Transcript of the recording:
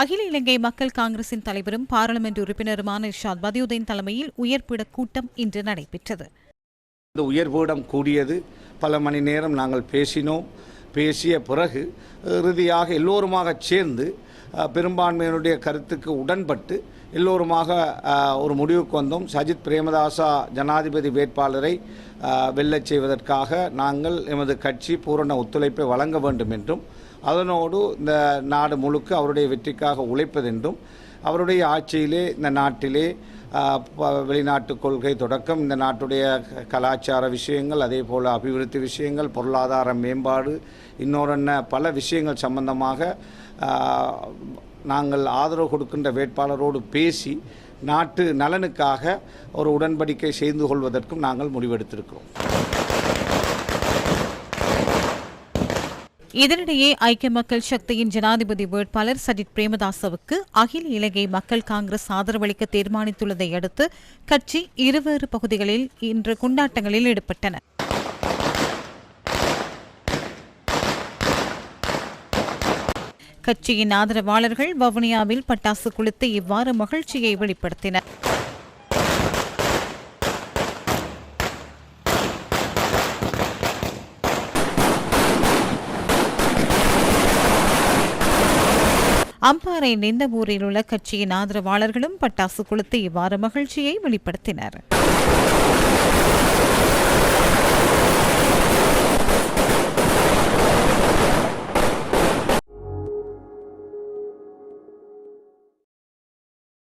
அகில இலங்கை மக்கள் காங்கிரசின் தலைவரும் பாராளுமன்ற உறுப்பினருமான இர்ஷாத் பதியுதீன் தலைமையில் உயர்பிட கூட்டம் இன்று நடைபெற்றது. இந்த உயர்பீடம் கூடியது பல மணி நேரம் நாங்கள் பேசினோம். பேசிய பிறகு இறுதியாக எல்லோருமாக சேர்ந்து பெரும்பான்மையினுடைய கருத்துக்கு உடன்பட்டு எல்லோருமாக ஒரு முடிவுக்கு வந்தோம். சஜித் பிரேமதாசா ஜனாதிபதி வேட்பாளரை வெல்லச் செய்வதற்காக நாங்கள் எமது கட்சி பூரண ஒத்துழைப்பை வழங்க வேண்டும் என்றும் அதனோடு இந்த நாடு முழுக்க அவருடைய வெற்றிக்காக உழைப்பதென்றும் அவருடைய ஆட்சியிலே இந்த நாட்டிலே வெளிநாட்டு கொள்கை தொடக்கம் இந்த நாட்டுடைய க- கலாச்சார விஷயங்கள் அதே போல் அபிவிருத்தி விஷயங்கள் பொருளாதார மேம்பாடு இன்னொரு பல விஷயங்கள் சம்பந்தமாக நாங்கள் ஆதரவு கொடுக்கின்ற வேட்பாளரோடு பேசி நாட்டு நலனுக்காக ஒரு உடன்படிக்கை செய்து கொள்வதற்கும் நாங்கள் முடிவெடுத்திருக்கிறோம். இதனிடையே ஐக்கிய மக்கள் சக்தியின் ஜனாதிபதி வேட்பாளர் சஜித் பிரேமதாசவுக்கு அகில இலங்கை மக்கள் காங்கிரஸ் ஆதரவளிக்க தீர்மானித்துள்ளதை அடுத்து கட்சி இருவேறு பகுதிகளில் இன்று கொண்டாட்டங்களில் ஈடுபட்டன. கட்சியின் ஆதரவாளர்கள் வவுனியாவில் பட்டாசு கொளுத்து இவ்வாறு மகிழ்ச்சியை வெளிப்படுத்தினர். அம்பாறை நிந்தபூரில் உள்ள கட்சியின் ஆதரவாளர்களும் பட்டாசு கொளுத்து இவ்வாறு மகிழ்ச்சியை வெளிப்படுத்தினர்.